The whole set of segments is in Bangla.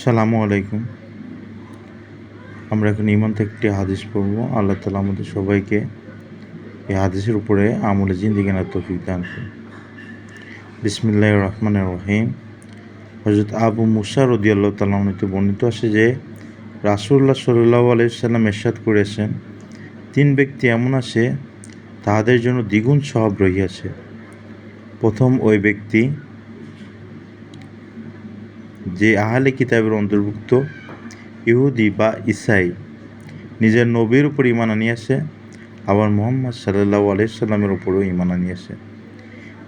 সালামু আলাইকুম। আমরা এখন ইমান থেকে একটি হাদিস পড়ব। আল্লাহ তালা আমাদের সবাইকে এই হাদিসের উপরে আমলে জিন্দিগি না তৌফিক দান করুন। বিসমিল্লাহ রহমান রহিম। হজরত আবু মুসা রদি আল্লাহ তালামতে বর্ণিত আছে যে রাসুল্লাহ সাল্লাহ আলাইসাল্লাম এরশাদ করেছেন, তিন ব্যক্তি এমন আছে, তাহাদের জন্য দ্বিগুণ সহব রহিয়াছে। প্রথম ওই ব্যক্তি যে আহলে কিতাবের অন্তর্ভুক্ত ইহুদি বা ইসাই নিজের নবীর উপর ইমান আনিয়াছে আবার মোহাম্মদ সাল্লাহ আলাইসাল্লামের উপরও ইমান আনিয়াছে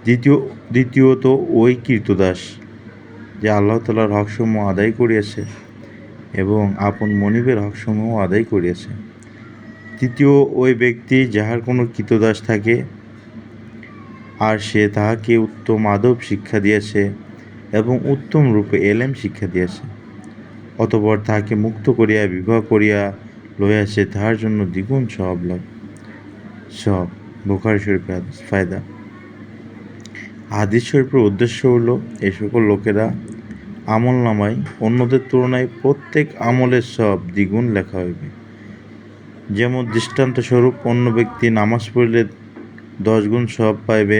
দ্বিতীয়, দ্বিতীয়ত ওই কীর্তদাস যে আল্লাহ তালার হকসমূহ আদায় করিয়াছে এবং আপন মনিবের হকসমূহ আদায় করিয়াছে। তৃতীয়, ওই ব্যক্তি যাহার কোনো কৃতদাস থাকে আর সে তাহাকে উত্তম আদব শিক্ষা দিয়েছে এবং উত্তম রূপে এলেম শিক্ষা দিয়েছে। অতপর তাহাকে মুক্ত করিয়া, বিবাহ করিয়া লইয়াছে তাহার জন্য দ্বিগুণ সব লাভ। সব বোখারি শরীফের ফায়দা। হাদিস শরীফের উদ্দেশ্য হলো এই সকল লোকেরা আমল নামায়, অন্যদের তুলনায় প্রত্যেক আমলের সব দ্বিগুণ লেখা হইবে। যেমন দৃষ্টান্ত স্বরূপ অন্য ব্যক্তি নামাজ পড়লে দশ গুণ সব পাইবে